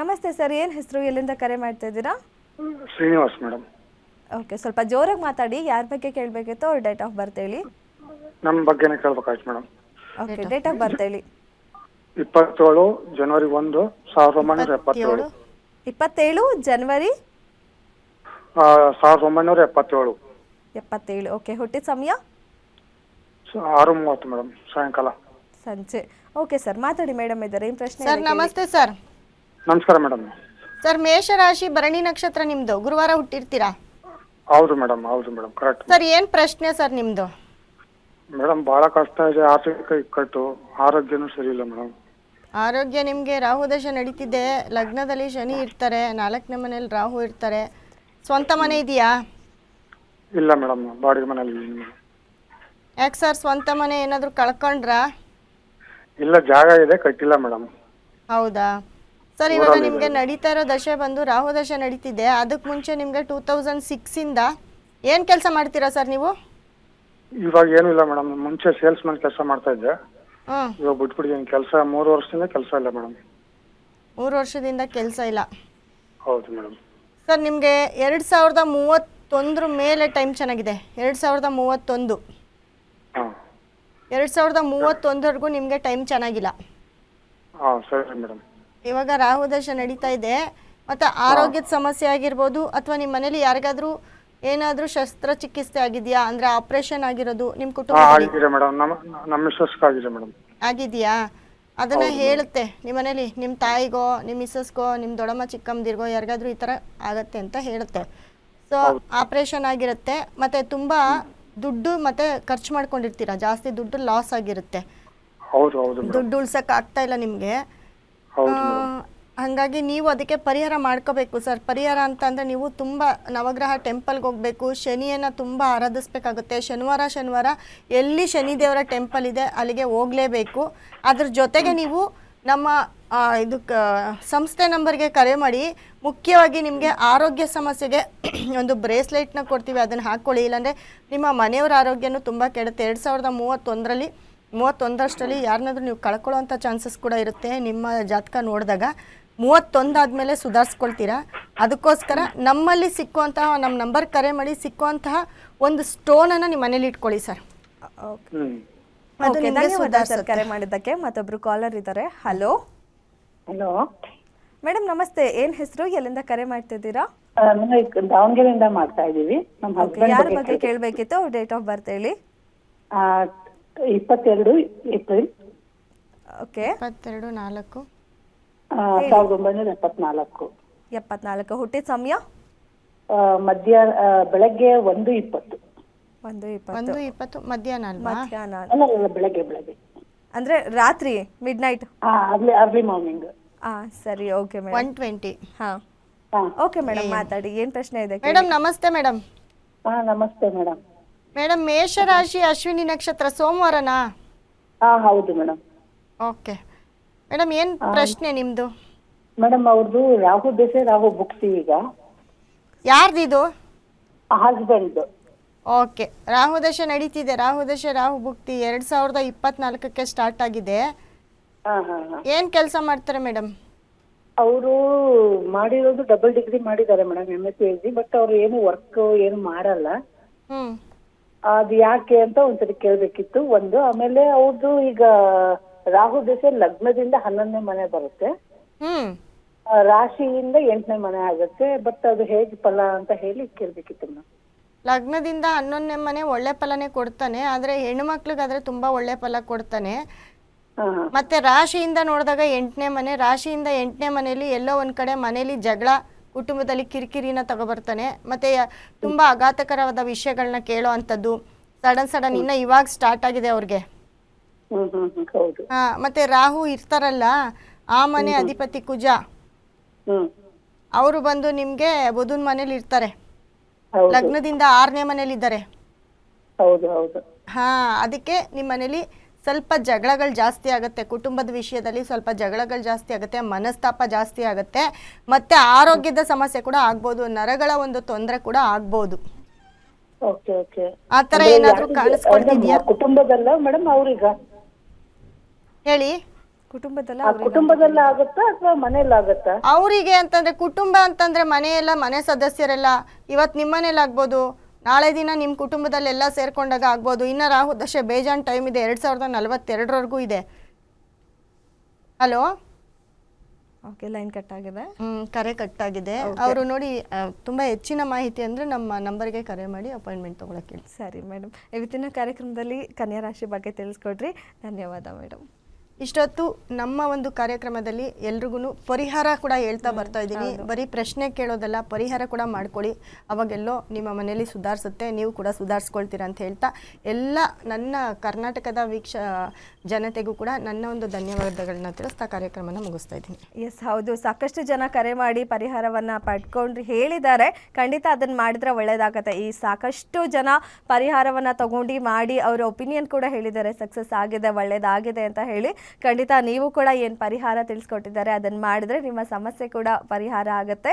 ನಮಸ್ತೆ ಸರ್ ಏನು ಹೆಸರು ಎಲ್ಲಿಂದ ಕರೆ ಮಾಡ್ತಾ ಇದ್ದೀರಾ? ಶ್ರೀನಿವಾಸ್ ಮೇಡಮ್. ಓಕೆ ಸ್ವಲ್ಪ ಜೋರಾಗಿ ಮಾತಾಡಿ ಯಾರ ಬಗ್ಗೆ ಕೇಳಬೇಕಿತ್ತು ಅವ್ರ ಡೇಟ್ ಆಫ್ ಬರ್ತ್ ಹೇಳಿ? ನಮ್ಮ ಬಗ್ಗೆನೇ ಕೇಳ್ಬೇಕಾಯ್ತು madam. Okay date of birth ಹೇಳಿ. ಇಪ್ಪತ್ತೇಳು ಜನವರಿ ಒಂದು ಸಾವಿರದ ಒಂಬೈನೂರ ಎಪ್ಪತ್ತೇಳು. ಇಪ್ಪತ್ತೇಳು ಜನವರಿ? ಆ, ಸಾವಿರದ ಒಂಬೈನೂರ ಎಪ್ಪತ್ತೇಳು. ಎಪ್ಪತ್ತೇಳು ಓಕೆ ಹುಟ್ಟಿದ ಸಮಯ? ಸ- ಆರು ಮೂವತ್ತು ಮೇಡಮ್ ಸಾಯಂಕಾಲ. ಸಂಜೆ. ಓಕೆ ಸರ್ ಮಾತಾಡಿ ಮೇಡಮ್ ಇದ್ದಾರೆ ಏನು ಪ್ರಶ್ನೆ ಸರ್ ನಮಸ್ತೆ ಸರ್. ನಮಸ್ಕಾರ ಮೇಡಮ್. ಸರ್ ಮೇಷರಾಶಿ ಭರಣಿ ನಕ್ಷತ್ರ ನಿಮ್ದು? ಗುರುವಾರ ಹುಟ್ಟಿರ್ತೀರಾ? ಹೌದು ಮೇಡಮ್ ಹೌದು ಮೇಡಮ್ ಕರೆಕ್ಟ್. ಸರ್ ಏನ್ ಪ್ರಶ್ನೆ ಸರ್ ನಿಮ್ದು? ಮೇಡಮ್ ಬಹಳ ಕಷ್ಟ ಇದೆ ಆರ್ಥಿಕ ಇಕ್ಕಟ್ಟು ಆರೋಗ್ಯನೂ ಸರಿ ಇಲ್ಲ ಮೇಡಮ್. ಆರೋಗ್ಯ ನಿಮಗೆ ರಾಹು ದಶ ನಡೀತಿದೆ ಲಗ್ನದಲ್ಲಿ ಶನಿ ಇರ್ತಾರೆ ನಾಲ್ಕನೇ ಮನೇಲಿ ರಾಹು ಇರ್ತಾರೆ. ಸ್ವಂತ ಮನೆ ಇದೆಯಾ? ಇಲ್ಲ ಮೇಡಮ್ ಬಾಡಿಗೆ ಮನೇಲಿ madam. ಯಾಕೆ ಸರ್ ಸ್ವಂತ ಮನೆ ಏನಾದರೂ ಕಳ್ಕೊಂಡ್ರಾ? ಇಲ್ಲ ಜಾಗ ಇದೆ ಕಟ್ಟಿಲ್ಲ ಮೇಡಮ್. ಹೌದಾ? ಸರ್ ಇವಾಗ ನಿಮಗೆ ನಡೀತಾ ಇರೋ ದಶೆ ಬಂದು ರಾಹು ದಶೆ ನಡೀತಿದೆ. ಅದಕ್ಕೆ ಮುಂಚೆ ನಿಮಗೆ ಟೂ ತೌಸಂಡ್ ಸಿಕ್ಸಿಂದ ಏನು ಕೆಲಸ ಮಾಡ್ತೀರಾ ಸರ್ ನೀವು? ಇವಾಗ ಏನೂ ಇಲ್ಲ ಮೇಡಮ್. ಮುಂಚೆ ಸೇಲ್ಸ್ ಮ್ಯಾನ್ ಕೆಲಸ ಮಾಡ್ತಾ ಇದ್ದೆ. ಹ್ಞೂ ಇವಾಗ ಬಿಟ್ಬಿಟ್ಟಿದ್ದೀನಿ. ಕೆಲಸ ಮೂರು ವರ್ಷದಿಂದ ಕೆಲಸ ಇಲ್ಲ ಮೇಡಮ್. ಮೂರು ವರ್ಷದಿಂದ ಕೆಲಸ ಇಲ್ಲ. ಹೌದು ಮೇಡಮ್. ಸರ್ ನಿಮಗೆ ಎರಡ್ ಸಾವಿರದ ಮೂವತ್ತೊಂದ್ರ ಮೇಲೆ ಟೈಮ್ ಚೆನ್ನಾಗಿದೆ. ಎರಡ್ ಸಾವಿರದ ಮೂವತ್ತೊಂದು. ಹಾಂ. ಎರಡು ಸಾವಿರದ ಮೂವತ್ತೊಂದವರೆಗೂ ನಿಮಗೆ ಟೈಮ್ ಚೆನ್ನಾಗಿಲ್ಲ. ಹಾಂ ಸರಿ ಮೇಡಮ್. ಇವಾಗ ರಾಹು ದಶ ನಡೀತಾ ಇದೆ. ಮತ್ತೆ ಆರೋಗ್ಯದ ಸಮಸ್ಯೆ ಆಗಿರ್ಬೋದು ಅಥವಾ ನಿಮ್ಮ ಮನೇಲಿ ಯಾರಿಗಾದ್ರೂ ಏನಾದರೂ ಶಸ್ತ್ರಚಿಕಿತ್ಸೆ ಆಗಿದೆಯಾ? ಅಂದ್ರೆ ಆಪರೇಷನ್ ಆಗಿರೋದು ನಿಮ್ಮ ಕುಟುಂಬ ಕುಟುಂಬದಲ್ಲಿ? ಆಗಿದೆ ಮೇಡಮ್. ನಮ್ಮ ನಮ್ಮ ಮಿಸ್ಸಸ್ಗೆ ಆಗಿದೆ ಮೇಡಮ್. ಆಗಿದೆಯಾ? ಅದನ್ನ ಹೇಳುತ್ತೆ ನಿಮ್ಮ ಮನೇಲಿ ನಿಮ್ಮ ತಾಯಿಗೋ ನಿಮ್ಮ ಮಿಸ್ಸಸ್ಗೋ ನಿಮ್ಮ ದೊಡ್ಡಮ್ಮ ಚಿಕ್ಕಮ್ಮದಿರ್ಗೋ ಯಾರಿಗಾದ್ರೂ ಈ ಥರ ಆಗತ್ತೆ ಅಂತ ಹೇಳುತ್ತೆ. ಸೊ ಆಪರೇಷನ್ ಆಗಿರುತ್ತೆ. ಮತ್ತೆ ತುಂಬ ದುಡ್ಡು ಮತ್ತೆ ಖರ್ಚು ಮಾಡ್ಕೊಂಡಿರ್ತೀರಾ? ಜಾಸ್ತಿ ದುಡ್ಡು ಲಾಸ್ ಆಗಿರುತ್ತೆ. ದುಡ್ಡು ಉಳ್ಸಕ್ ಆಗ್ತಾ ಇಲ್ಲ ನಿಮಗೆ. ಹೌದು ಹಾಗಾಗಿ ನೀವು ಅದಕ್ಕೆ ಪರಿಹಾರ ಮಾಡ್ಕೋಬೇಕು ಸರ್ ಪರಿಹಾರ ಅಂತ ಅಂದ್ರೆ ನೀವು ತುಂಬಾ ನವಗ್ರಹ ಟೆಂಪಲ್ಗೆ ಹೋಗಬೇಕು ಶನಿಯನ್ನ ತುಂಬಾ ಆರಾಧಿಸ್ಬೇಕಾಗುತ್ತೆ. ಶನಿವಾರ ಶನಿವಾರ ಎಲ್ಲಿ ಶನಿದೇವರ ಟೆಂಪಲ್ ಇದೆ ಅಲ್ಲಿಗೆ ಹೋಗಲೇಬೇಕು. ಅದ್ರ ಜೊತೆಗೆ ನೀವು ನಮ್ಮ ಇದು ಇದಕ್ಕೆ ಸಂಸ್ಥೆ ನಂಬರ್ಗೆ ಕರೆ ಮಾಡಿ ಮುಖ್ಯವಾಗಿ ನಿಮಗೆ ಆರೋಗ್ಯ ಸಮಸ್ಯೆಗೆ ಒಂದು ಬ್ರೇಸ್ಲೆಟ್ನ ಕೊಡ್ತೀವಿ. ಅದನ್ನು ಹಾಕ್ಕೊಳ್ಳಿ ಇಲ್ಲಾಂದರೆ ನಿಮ್ಮ ಮನೆಯವರ ಆರೋಗ್ಯನೂ ತುಂಬ ಕೆಡುತ್ತೆ. ಎರಡು ಸಾವಿರದ ಮೂವತ್ತೊಂದರಲ್ಲಿ ಮೂವತ್ತೊಂದರಷ್ಟರಲ್ಲಿ ಯಾರನ್ನಾದ್ರೂ ನೀವು ಕಳ್ಕೊಳ್ಳೋಂಥ ಚಾನ್ಸಸ್ ಕೂಡ ಇರುತ್ತೆ ನಿಮ್ಮ ಜಾತಕ ನೋಡಿದಾಗ. ಮೂವತ್ತೊಂದಾದಮೇಲೆ ಸುಧಾರಿಸ್ಕೊಳ್ತೀರಾ? ಅದಕ್ಕೋಸ್ಕರ ನಮ್ಮಲ್ಲಿ ಸಿಕ್ಕುವಂತಹ ನಮ್ಮ ನಂಬರ್ ಕರೆ ಮಾಡಿ ಸಿಕ್ಕುವಂತಹ ಒಂದು ಸ್ಟೋನ್ ಅನ್ನ ನಿಮ್ಮ ಮನೇಲಿ ಇಟ್ಕೊಳ್ಳಿ ಸರ್. ಓಕೆ ಓಕೆ ಧನ್ಯವಾದ ಸರ್ ಕರೆ ಮಾಡಿದ್ದಕ್ಕೆ. ಮತ್ತೊಬ್ರು ಕಾಲರ್ ಇದ್ದಾರೆ. ಹಲೋ ಹಲೋ ಮೇಡಮ್ ನಮಸ್ತೆ. ಏನ್ ಹೆಸರು? ಎಲ್ಲಿಂದ ಕರೆ ಮಾಡ್ತಿದ್ದೀರಾ? ದಾವಣಗೆರೆಯಿಂದ ಮಾಡ್ತಾ ಇದೀವಿ ನಮ್ಮ ಯಾರ ಬಗ್ಗೆ ಕೇಳಬೇಕಿತ್ತು? ಅವ್ರ ಡೇಟ್ ಆಫ್ ಬರ್ತ್ ಹೇಳಿ ಇಪ್ಪತ್ತೆರಡು ಏಪ್ರಿಲ್. ಓಕೆ. ಇಪ್ಪತ್ತೆರಡು ನಾಲ್ಕು. ಸಾವಿರದ ಒಂಬೈನೂರ ಎಪ್ಪತ್ನಾಲ್ಕು. ಎಪ್ಪತ್ನಾಲ್ಕು. ಹುಟ್ಟಿದ ಸಮಯ? ಮಧ್ಯ ಬೆಳಗ್ಗೆ ಒಂದು ಇಪ್ಪತ್ತು. ಒಂದು ಇಪ್ಪತ್ತು. ಇಪ್ಪತ್ತು ಮಧ್ಯಾಹ್ನ ಅಲ್ವಾ? ಮಧ್ಯಾಹ್ನ. ಅಲ್ಲ ಅಲ್ಲ ಬೆಳಗ್ಗೆ ಬೆಳಗ್ಗೆ. ಅಂದ್ರೆ ರಾತ್ರಿ ಮಿಡ್ ನೈಟ್ ಹಾ ಅರ್ಲಿ ಅರ್ಲಿ ಮಾರ್ನಿಂಗ್. ಆ ಸರಿ ಓಕೆ ಮೇಡಮ್. One twenty. ಹಾ. ಹಾ. ಓಕೆ ಮೇಡಮ್ ಮಾತಾಡಿ. ಏನ್ ಪ್ರಶ್ನೆ ಇದೆ ಕೇಳಿ. ಮೇಡಮ್ ನಮಸ್ತೆ ಮೇಡಮ್. ಹಾ ನಮಸ್ತೆ ಮೇಡಮ್. ಮೇಡಮ್ ಮೇಷರಾಶಿ ಅಶ್ವಿನಿ ನಕ್ಷತ್ರ ಸೋಮವಾರನಾ? ಹಾ ಹೌದು ಮೇಡಮ್. ಓಕೆ. ಮೇಡಮ್ ಏನು ಪ್ರಶ್ನೆ ನಿಮ್ಮದು ಮೇಡಮ್ ಅವ್ರದ್ದು ರಾಹು ದಶೆ ರಾಹು ಭುಕ್ತಿ ಈಗ. ಯಾರ್ದಿದು? ಹಸ್ಬೆಂಡ್. ಓಕೆ. ರಾಹು ದಶೆ ನಡೀತಿದೆ. ರಾಹು ದಶೆ ರಾಹು ಭುಕ್ತಿ ಎರಡು ಸಾವಿರದ ಇಪ್ಪತ್ನಾಲ್ಕಕ್ಕೆ ಸ್ಟಾರ್ಟ್ ಆಗಿದೆ. ಹಾ ಹಾ ಹಾ. ಏನು ಕೆಲಸ ಮಾಡ್ತಾರೆ ಮೇಡಮ್? ಅವರು ಮಾಡಿರೋದು ಡಬಲ್ ಡಿಗ್ರಿ ಮಾಡಿದ್ದಾರೆ madam M S C but ಅವ್ರು ಏನು ವರ್ಕ್ ಏನು ಮಾಡಲ್ಲ. ಹ್ಞೂ ಅದು ಯಾಕೆ ಅಂತ ಒಂದ್ಸರಿ ಕೇಳ್ಬೇಕಿತ್ತು. ಒಂದು ಆಮೇಲೆ ಅವ್ರದ್ದು ಈಗ ರಾಹು ದಶೆ ಲಗ್ನದಿಂದ ಹನ್ನೊಂದನೇ ಮನೆ ಬರುತ್ತೆ. ಹ್ಮ್. ಆ, ರಾಶಿಯಿಂದ ಎಂಟನೇ ಮನೆ ಆಗುತ್ತೆ. ಬಟ್ ಅದು ಹೇಗೆ ಫಲ ಅಂತ ಹೇಳಿ ಕೇಳ್ಬೇಕಿತ್ತು ಮೇಡಮ್. ಲಗ್ನದಿಂದ ಹನ್ನೊಂದನೇ ಮನೆ ಒಳ್ಳೆ ಫಲನೇ ಕೊಡ್ತಾನೆ. ಆದರೆ ಹೆಣ್ಮಕ್ಳಿಗಾದ್ರೆ ತುಂಬಾ ಒಳ್ಳೆ ಫಲ ಕೊಡ್ತಾನೆ. ಹಾ. ಹಾ ಮತ್ತೆ ರಾಶಿಯಿಂದ ನೋಡಿದಾಗ ಎಂಟನೇ ಮನೆ ರಾಶಿಯಿಂದ ಎಂಟನೇ ಮನೆಯಲ್ಲಿ ಎಲ್ಲೋ ಒಂದ್ ಕಡೆ ಮನೇಲಿ ಜಗಳ ಕುಟುಂಬದಲ್ಲಿ ಕಿರಿಕಿರಿನ ತಗೊಬರ್ತಾನೆ. ಮತ್ತೆ ತುಂಬಾ ಆಘಾತಕರವಾದ ವಿಷಯಗಳನ್ನ ಕೇಳೋ ಅಂಥದ್ದು ಸಡನ್ ಸಡನ್ ಇನ್ನ ಇವಾಗ ಸ್ಟಾರ್ಟ್ ಆಗಿದೆ ಅವ್ರಿಗೆ. ಹಾ ಮತ್ತೆ ರಾಹು ಇರ್ತಾರಲ್ಲ ಆ ಮನೆ ಅಧಿಪತಿ ಕುಜ. ಅವರು ಬಂದು ನಿಮ್ಗೆ ಬುಧನ್ ಮನೇಲಿ ಇರ್ತಾರೆ. ಲಗ್ನದಿಂದ ಆರನೇ ಮನೇಲಿ ಇದ್ದಾರೆ. ಹಾ ಅದಕ್ಕೆ ನಿಮ್ಮ ಮನೇಲಿ ಸ್ವಲ್ಪ ಜಗಳಗಳು ಜಾಸ್ತಿ ಆಗುತ್ತೆ. ಕುಟುಂಬದ ವಿಷಯದಲ್ಲಿ ಸ್ವಲ್ಪ ಜಗಳಗಳು ಜಾಸ್ತಿ ಆಗುತ್ತೆ. ಮನಸ್ತಾಪ ಜಾಸ್ತಿ ಆಗುತ್ತೆ. ಮತ್ತೆ ಆರೋಗ್ಯದ ಸಮಸ್ಯೆ ಕೂಡ ಆಗ್ಬೋದು. ನರಗಳ ಒಂದು ತೊಂದರೆ ಕೂಡ ಆಗ್ಬೋದು. Okay okay. ಆ ಥರ ಏನಾದರೂ ಕಾಣಿಸ್ಕೊಳ್ತಿದ್ಯಾ ಕುಟುಂಬದಲ್ಲ ಮೇಡಮ್ ಅವ್ರೀಗ? ಹೇಳಿ. ಕುಟುಂಬದಲ್ಲ ಕುಟುಂಬದಲ್ಲ ಆಗುತ್ತಾ ಅಥವಾ ಮನೆಯಲ್ಲ ಆಗುತ್ತಾ? ಅವರಿಗೆ ಅಂತಂದ್ರೆ ಕುಟುಂಬ ಅಂತಂದ್ರೆ ಮನೆಯೆಲ್ಲ ಮನೆ ಸದಸ್ಯರೆಲ್ಲ. ಇವತ್ತು ನಿಮ್ಮ ಮನೇಲಿ ಆಗ್ಬೋದು ನಾಳೆ ದಿನ ನಿಮ್ಮ ಕುಟುಂಬದಲ್ಲೆಲ್ಲ ಸೇರ್ಕೊಂಡಾಗ ಆಗ್ಬೋದು. ಇನ್ನು ರಾಹು ದಶೆ ಬೇಜಾನ್ ಟೈಮ್ ಇದೆ. ಎರಡು ಸಾವಿರದ ನಲವತ್ತೆರಡರವರೆಗೂ ಇದೆ. ಹಲೋ ಓಕೆ ಲೈನ್ ಕಟ್ ಆಗಿದೆ. ಹ್ಞೂ ಕರೆ ಕಟ್ ಆಗಿದೆ. ಅವರು ನೋಡಿ ತುಂಬ ಹೆಚ್ಚಿನ ಮಾಹಿತಿ ಅಂದ್ರೆ ನಮ್ಮ ನಂಬರ್ಗೆ ಕರೆ ಮಾಡಿ ಅಪಾಯಿಂಟ್ಮೆಂಟ್ ತೊಗೊಳಕ್ಕೆ ಸರಿ ಮೇಡಮ್ ಇವತ್ತಿನ ಕಾರ್ಯಕ್ರಮದಲ್ಲಿ ಕನ್ಯಾ ರಾಶಿ ಬಗ್ಗೆ ತಿಳಿಸ್ಕೊಡ್ರಿ. ಧನ್ಯವಾದ ಮೇಡಮ್ ಇಷ್ಟೊತ್ತು ನಮ್ಮ ಒಂದು ಕಾರ್ಯಕ್ರಮದಲ್ಲಿ ಎಲ್ರಿಗೂ ಪರಿಹಾರ ಕೂಡ ಹೇಳ್ತಾ ಬರ್ತಾ ಇದ್ದೀನಿ. ಬರೀ ಪ್ರಶ್ನೆ ಕೇಳೋದಲ್ಲ ಪರಿಹಾರ ಕೂಡ ಮಾಡ್ಕೊಳ್ಳಿ. ಅವಾಗೆಲ್ಲೋ ನಿಮ್ಮ ಮನೆಯಲ್ಲಿ ಸುಧಾರಿಸುತ್ತೆ ನೀವು ಕೂಡ ಸುಧಾರಿಸ್ಕೊಳ್ತೀರಾ ಅಂತ ಹೇಳ್ತಾ ಎಲ್ಲ ನನ್ನ ಕರ್ನಾಟಕದ ವೀಕ್ಷ ಜನತೆಗೂ ಕೂಡ ನನ್ನ ಒಂದು ಧನ್ಯವಾದಗಳನ್ನ ತಿಳಿಸ್ತಾ ಕಾರ್ಯಕ್ರಮನ ಮುಗಿಸ್ತಾ ಇದ್ದೀನಿ. ಎಸ್ ಹೌದು. ಸಾಕಷ್ಟು ಜನ ಕರೆ ಮಾಡಿ ಪರಿಹಾರವನ್ನು ಪಡ್ಕೊಂಡು ಹೇಳಿದ್ದಾರೆ. ಖಂಡಿತ ಅದನ್ನು ಮಾಡಿದ್ರೆ ಒಳ್ಳೇದಾಗತ್ತೆ. ಈ ಸಾಕಷ್ಟು ಜನ ಪರಿಹಾರವನ್ನು ತಗೊಂಡು ಮಾಡಿ ಅವರ ಒಪಿನಿಯನ್ ಕೂಡ ಹೇಳಿದ್ದಾರೆ. ಸಕ್ಸಸ್ ಆಗಿದೆ ಒಳ್ಳೇದಾಗಿದೆ ಅಂತ ಹೇಳಿ ಖಂಡಿತ ನೀವು ಕೂಡ ಏನು ಪರಿಹಾರ ತಿಳಿಸ್ಕೊಟ್ಟಿದ್ದಾರೆ ಅದನ್ನು ಮಾಡಿದ್ರೆ ನಿಮ್ಮ ಸಮಸ್ಯೆ ಕೂಡ ಪರಿಹಾರ ಆಗುತ್ತೆ.